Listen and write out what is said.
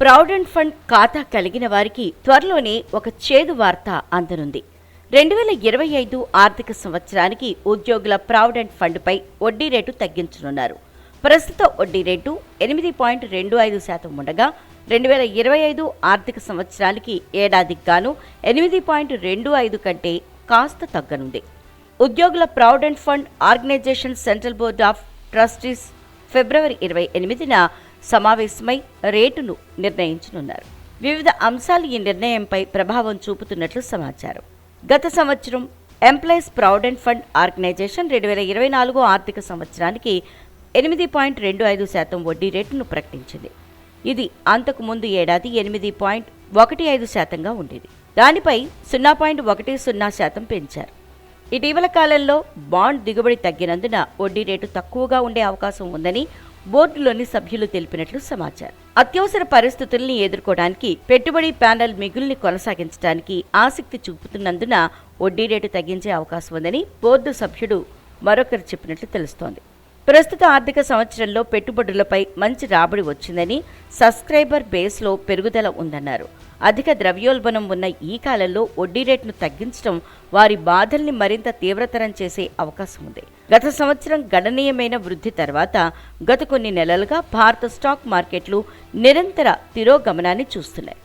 Provident fund ఖాతా కలిగిన వారికి త్వరలోనే ఒక చేదు వార్త అందనుంది. రెండు వేల ఇరవై ఐదు ఆర్థిక సంవత్సరానికి ఉద్యోగుల ప్రావిడెంట్ ఫండ్పై వడ్డీ రేటు తగ్గించనున్నారు. ప్రస్తుత వడ్డీ రేటు ఎనిమిది పాయింట్ రెండు ఐదు శాతం ఉండగా రెండు వేల ఇరవై ఐదు ఆర్థిక సంవత్సరానికి ఏడాదికి గాను ఎనిమిది పాయింట్ రెండు ఐదు కంటే కాస్త తగ్గనుంది. ఉద్యోగుల provident fund organisation central board of trustees ఫిబ్రవరి ఇరవై ఎనిమిదిన సమావేశమై రేటును నిర్ణయించనున్నారు. వివిధ అంశాలు ఈ నిర్ణయంపై ప్రభావం చూపుతున్నట్లు సమాచారం. గత సంవత్సరం ఎంప్లాయీస్ ప్రావిడెంట్ ఫండ్ ఆర్గనైజేషన్ రెండు వేల ఇరవై నాలుగు ఆర్థిక సంవత్సరానికి ఎనిమిది పాయింట్ రెండు ఐదు శాతం వడ్డీ రేటును ప్రకటించింది. ఇది అంతకు ముందు ఏడాది ఎనిమిది పాయింట్ ఒకటి ఐదు శాతంగా ఉండేది. దానిపై సున్నా పాయింట్ ఒకటి సున్నా శాతం పెంచారు. ఇటీవల కాలంలో బాండ్ దిగుబడి తగ్గినందున వడ్డీ రేటు తక్కువగా ఉండే అవకాశం ఉందని బోర్డులోని సభ్యులు తెలిపినట్లు సమాచారం. అత్యవసర పరిస్థితుల్ని ఎదుర్కోవడానికి పెట్టుబడి ప్యానెల్ మిగుల్ని కొనసాగించడానికి ఆసక్తి చూపుతున్నందున వడ్డీ రేటు తగ్గించే అవకాశం ఉందని బోర్డు సభ్యుడు మరొకరు చెప్పినట్లు తెలుస్తోంది. ప్రస్తుత ఆర్థిక సంవత్సరంలో పెట్టుబడులపై మంచి రాబడి వచ్చిందని సబ్స్క్రైబర్ బేస్లో పెరుగుదల ఉందన్నారు. అధిక ద్రవ్యోల్బణం ఉన్న ఈ కాలంలో వడ్డీ రేట్ను తగ్గించడం వారి బాధల్ని మరింత తీవ్రతరం చేసే అవకాశం ఉంది. గత సంవత్సరం గణనీయమైన వృద్ధి తర్వాత గత కొన్ని నెలలుగా భారత స్టాక్ మార్కెట్లు నిరంతర తిరోగమనాన్ని చూస్తున్నాయి.